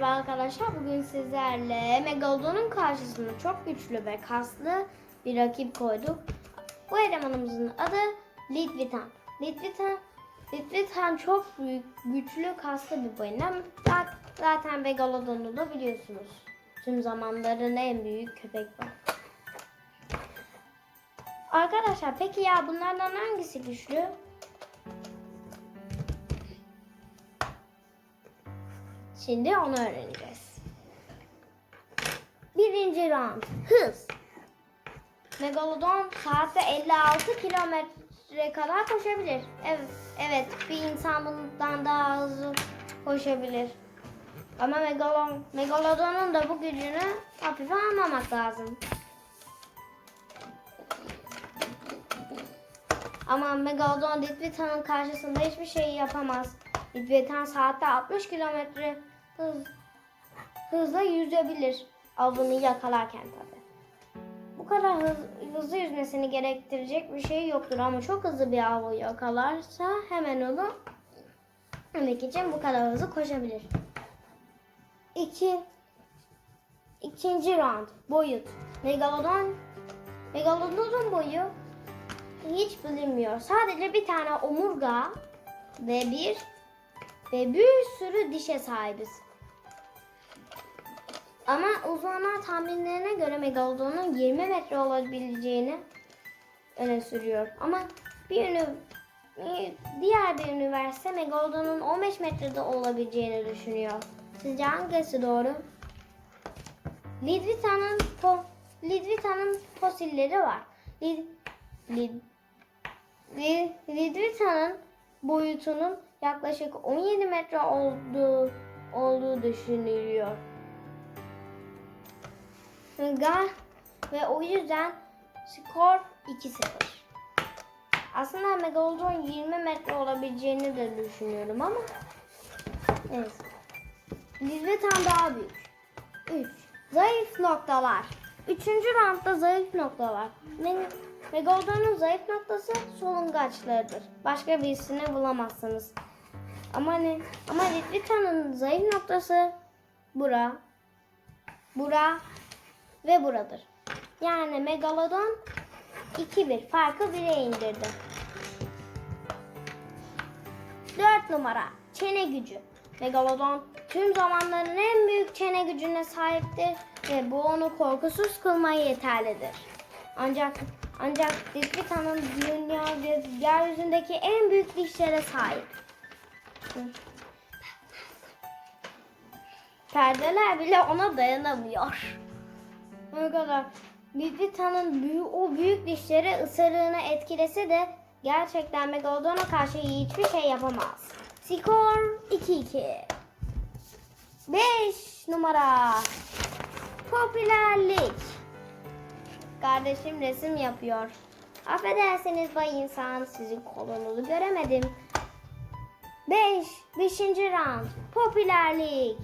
merhaba arkadaşlar. Bugün sizlerle Megalodon'un karşısına çok güçlü ve kaslı bir rakip koyduk. Bu elemanımızın adı Lidvitan. Lidvitan, Lidvitan çok büyük, güçlü, kaslı bir. Zat- Zaten Megalodon'u da biliyorsunuz. Tüm zamanların en büyük köpek balığı. Arkadaşlar peki ya bunlardan hangisi güçlü? Şimdi onu öğreneceğiz. Birinci round. Hız. Megalodon saatte 56 kilometre kadar koşabilir. Evet, evet bir insan bundan daha hızlı koşabilir. Ama Megalon, Megalodon'un da bu gücünü hafife almamak lazım. Ama Megalodon Litvitan'ın karşısında hiçbir şey yapamaz. Litvitan saatte 60 kilometre hız, hızla yüzebilir. Avını yakalarken tabi. Bu kadar hız, hızlı yüzmesini gerektirecek bir şey yoktur ama çok hızlı bir avı yakalarsa hemen onu yemek için bu kadar hızlı koşabilir. İki, ikinci round boyut. Megalodon Megalodon'un boyu hiç bilinmiyor. Sadece bir tane omurga ve bir ve bir sürü dişe sahibiz. Ama uzmanlar tahminlerine göre Megalodon'un 20 metre olabileceğini öne sürüyor. Ama bir ünü, diğer bir üniversite Megalodon'un 15 metrede olabileceğini düşünüyor. Sizce hangisi doğru? Lidvitan'ın fo, Lidvitan'ın fosilleri var. Lid, Lid, Lid, Lidvitan'ın boyutunun yaklaşık 17 metre olduğu olduğu düşünülüyor. Ve o yüzden skor 2-0. Aslında Megalodon 20 metre olabileceğini de düşünüyorum ama neyse. Lidvetan daha büyük. 3. Zayıf noktalar. Üçüncü roundda zayıf noktalar. Me- Megalodon'un zayıf noktası solungaçlarıdır. Başka birisini bulamazsınız. Ama ne? Ama Lidvitan'ın zayıf noktası bura, bura ve buradır. Yani Megalodon 2-1 farkı 1'e indirdi. 4 numara çene gücü. Megalodon tüm zamanların en büyük çene gücüne sahiptir ve bu onu korkusuz kılmaya yeterlidir. Ancak ancak Lidvitan'ın dünya yeryüzündeki en büyük dişlere sahip. Perdeler bile ona dayanamıyor. Ne kadar. Lidvitan'ın büyü, o büyük dişleri ısırığını etkilese de gerçekten Megalodon'a karşı hiçbir şey yapamaz. Skor 2-2. 5 numara. Popülerlik. Kardeşim resim yapıyor. Affedersiniz bay insan sizin kolunuzu göremedim. 5. 5. round. Popülerlik.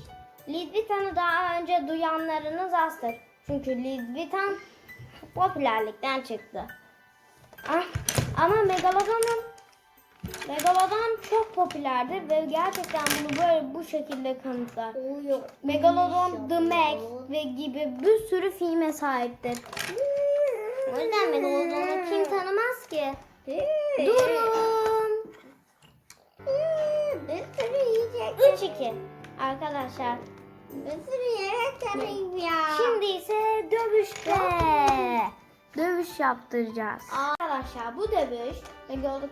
Lidvitan'ı daha önce duyanlarınız azdır. Çünkü Lidvitan popülerlikten çıktı. Ah, ama Megalodon'un Megalodon çok popülerdir ve gerçekten bunu böyle bu şekilde kanıtlar. Megalodon, The Meg ve gibi bir sürü filme sahiptir. O yüzden Megalodon'u kim tanımaz ki? Durun. Bir sürü yiyecek. 3-2 arkadaşlar. Bir sürü yemek ise dövüşte. Dövüş yaptıracağız. Arkadaşlar bu dövüş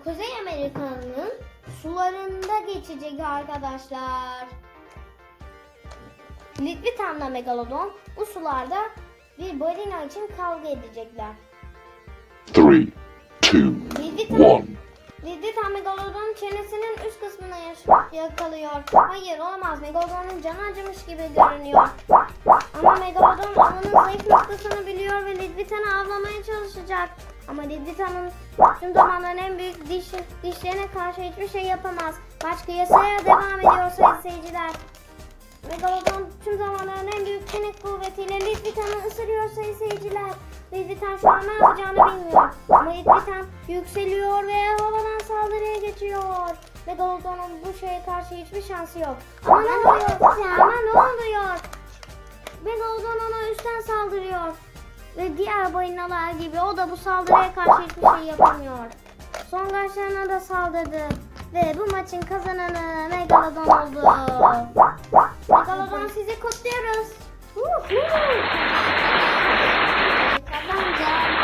Kuzey Amerika'nın sularında geçecek arkadaşlar. Lidvitan'la Megalodon bu sularda bir balina için kavga edecekler. Three, two, Lidvitan, one. Lidvitan Megalodon'un çenesinin üst kısmına yakalıyor. Hayır olamaz. Megalodon'un canı acımış gibi görünüyor. Ama Megalodon biliyor Lidvitan'ı avlamaya çalışacak. Ama Lidvitan'ın tüm zamanların en büyük diş, dişlerine karşı hiçbir şey yapamaz. Maç kıyasaya devam ediyor sayın seyirciler. Megalodon tüm zamanların en büyük çene kuvvetiyle Lidvitan'ı ısırıyor sayın seyirciler. Lidvitan şu an ne yapacağını bilmiyor. Ama Lidvitan yükseliyor ve havadan saldırıya geçiyor. Megalodon'un bu şeye karşı hiçbir şansı yok. Ama ne oluyor? Ama ne oluyor? üstten saldırıyor. Ve diğer balinalar gibi o da bu saldırıya karşı hiçbir şey yapamıyor. Son Songaçlarına da saldırdı. Ve bu maçın kazananı Megalodon oldu. Megalodon sizi kutluyoruz. Kazanacağım.